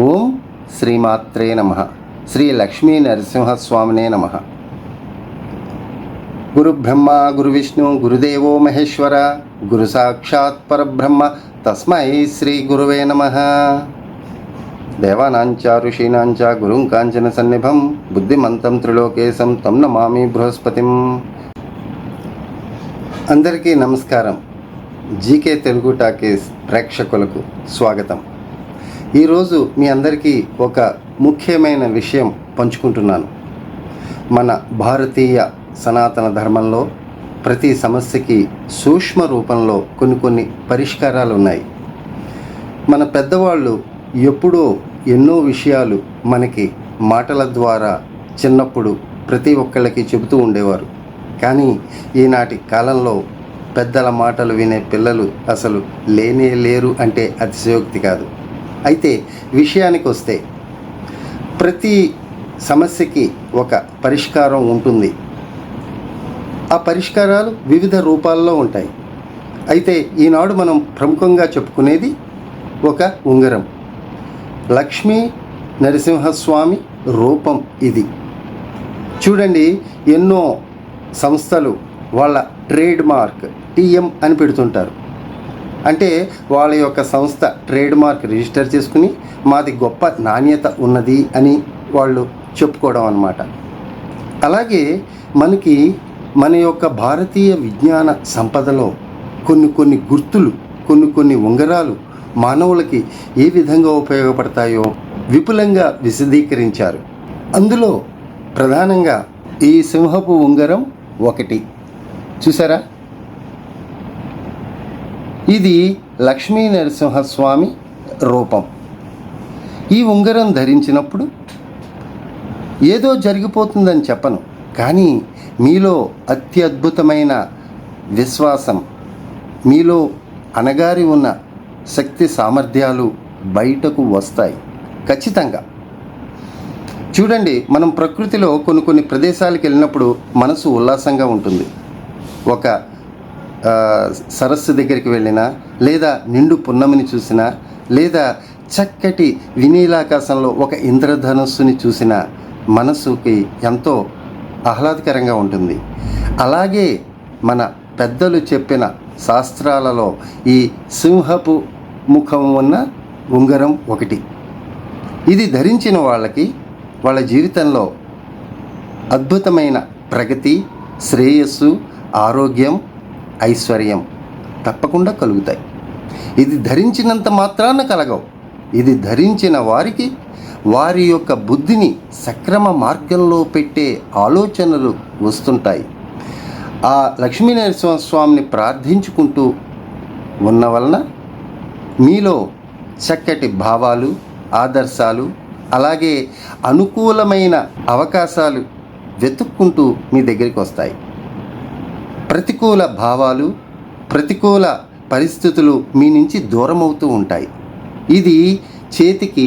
ఓం శ్రీమాత్రే నమ. శ్రీ లక్ష్మీ నరసింహస్వామినే నమ. గురు బ్రహ్మ గురు విష్ణు గురుదేవో మహేశ్వర గురు సాక్షాత్ పరబ్రహ్మ తస్మై శ్రీ గురువే నమ. దేవానాంచ ఋషీనాంచ గురుం కాంచన సన్నిభం బుద్ధిమంతం త్రిలోకేశం తం నమామి బృహస్పతిం. అందరికీ నమస్కారం. జీకే తెలుగు టాకీస్ ప్రేక్షకులకు స్వాగతం. ఈరోజు మీ అందరికీ ఒక ముఖ్యమైన విషయం పంచుకుంటున్నాను. మన భారతీయ సనాతన ధర్మంలో ప్రతి సమస్యకి సూక్ష్మ రూపంలో కొన్ని కొన్ని పరిష్కారాలు ఉన్నాయి. మన పెద్దవాళ్ళు ఎప్పుడో ఎన్నో విషయాలు మనకి మాటల ద్వారా చిన్నప్పుడు ప్రతి ఒక్కళ్ళకి చెబుతూ ఉండేవారు. కానీ ఈనాటి కాలంలో పెద్దల మాటలు వినే పిల్లలు అసలు లేనే లేరు అంటే అతిశయోక్తి కాదు. అయితే విషయానికి వస్తే ప్రతి సమస్యకి ఒక పరిష్కారం ఉంటుంది. ఆ పరిష్కారాలు వివిధ రూపాల్లో ఉంటాయి. అయితే ఈనాడు మనం ప్రముఖంగా చెప్పుకునేది ఒక ఉంగరం. లక్ష్మీ నరసింహస్వామి రూపం ఇది. చూడండి ఎన్నో సంస్థలు వాళ్ళ ట్రేడ్ మార్క్ టీఎం అని పెడుతుంటారు. అంటే వాళ్ళ యొక్క సంస్థ ట్రేడ్ మార్క్ రిజిస్టర్ చేసుకుని మాది గొప్ప నాణ్యత ఉన్నది అని వాళ్ళు చెప్పుకోవడం అన్నమాట. అలాగే మనకి మన యొక్క భారతీయ విజ్ఞాన సంపదలో కొన్ని కొన్ని గుర్తులు కొన్ని కొన్ని ఉంగరాలు మానవులకి ఏ విధంగా ఉపయోగపడతాయో విపులంగా విశదీకరించారు. అందులో ప్రధానంగా ఈ సింహపు ఉంగరం ఒకటి. చూసారా? ఇది లక్ష్మీ నరసింహస్వామి రూపం. ఈ ఉంగరం ధరించినప్పుడు ఏదో జరిగిపోతుందని చెప్పను కానీ మీలో అత్యద్భుతమైన విశ్వాసం మీలో అనగారి ఉన్న శక్తి సామర్థ్యాలు బయటకు వస్తాయి ఖచ్చితంగా. చూడండి మనం ప్రకృతిలో కొన్ని కొన్ని ప్రదేశాలకు వెళ్ళినప్పుడు మనసు ఉల్లాసంగా ఉంటుంది. ఒక సరస్సు దగ్గరికి వెళ్ళినా లేదా నిండు పున్నమిని చూసినా లేదా చక్కటి వినీలాకాశంలో ఒక ఇంద్రధనుస్సుని చూసిన మనసుకి ఎంతో ఆహ్లాదకరంగా ఉంటుంది. అలాగే మన పెద్దలు చెప్పిన శాస్త్రాలలో ఈ సింహపు ముఖం ఉన్న ఉంగరం ఒకటి. ఇది ధరించిన వాళ్ళకి వాళ్ళ జీవితంలో అద్భుతమైన ప్రగతి శ్రేయస్సు ఆరోగ్యం ఐశ్వర్యం తప్పకుండా కలుగుతాయి. ఇది ధరించినంత మాత్రాన కలగవు. ఇది ధరించిన వారికి వారి యొక్క బుద్ధిని సక్రమ మార్గంలో పెట్టే ఆలోచనలు వస్తుంటాయి. ఆ లక్ష్మీనరసింహస్వామిని ప్రార్థించుకుంటూ ఉన్న వలన మీలో చక్కటి భావాలు ఆదర్శాలు అలాగే అనుకూలమైన అవకాశాలు వెతుక్కుంటూ మీ దగ్గరికి వస్తాయి. ప్రతికూల భావాలు ప్రతికూల పరిస్థితులు మీ నుంచి దూరం అవుతూ ఉంటాయి. ఇది చేతికి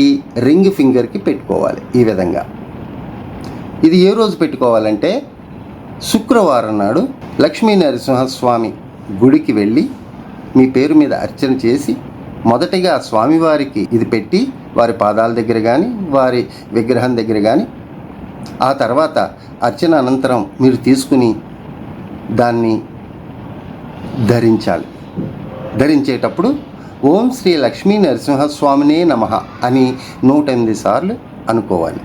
ఈ రింగ్ ఫింగర్కి పెట్టుకోవాలి ఈ విధంగా. ఇది ఏ రోజు పెట్టుకోవాలంటే శుక్రవారం నాడు లక్ష్మీ నరసింహస్వామి గుడికి వెళ్ళి మీ పేరు మీద అర్చన చేసి మొదటిగా స్వామివారికి ఇది పెట్టి వారి పాదాల దగ్గర కానీ వారి విగ్రహం దగ్గర కానీ ఆ తర్వాత అర్చన అనంతరం మీరు తీసుకుని దాన్ని ధరించాలి. ధరించేటప్పుడు ఓం శ్రీ లక్ష్మీ నరసింహస్వామినే నమ అని నూట ఎనిమిది సార్లు అనుకోవాలి.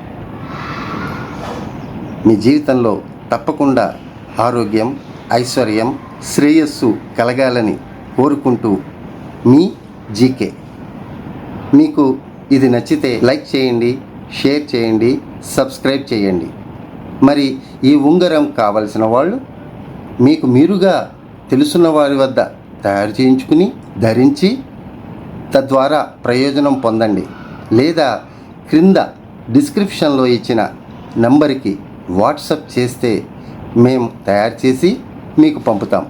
మీ జీవితంలో తప్పకుండా ఆరోగ్యం ఐశ్వర్యం శ్రేయస్సు కలగాలని కోరుకుంటూ మీ జీకే. మీకు ఇది నచ్చితే లైక్ చేయండి షేర్ చేయండి సబ్స్క్రైబ్ చేయండి. మరి ఈ ఉంగరం కావలసిన వాళ్ళు మీకు మీరుగా తెలుసున్న వారి వద్ద తయారు చేయించుకుని ధరించి తద్వారా ప్రయోజనం పొందండి. లేదా క్రింద డిస్క్రిప్షన్లో ఇచ్చిన నంబర్కి వాట్సప్ చేస్తే మేము తయారు చేసి మీకు పంపుతాం.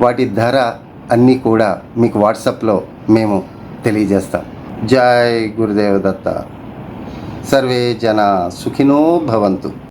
వాటి ధర అన్నీ కూడా మీకు వాట్సాప్లో మేము తెలియజేస్తాం. జై గురుదేవ దత్త సర్వే జన సుఖినో భవంతు.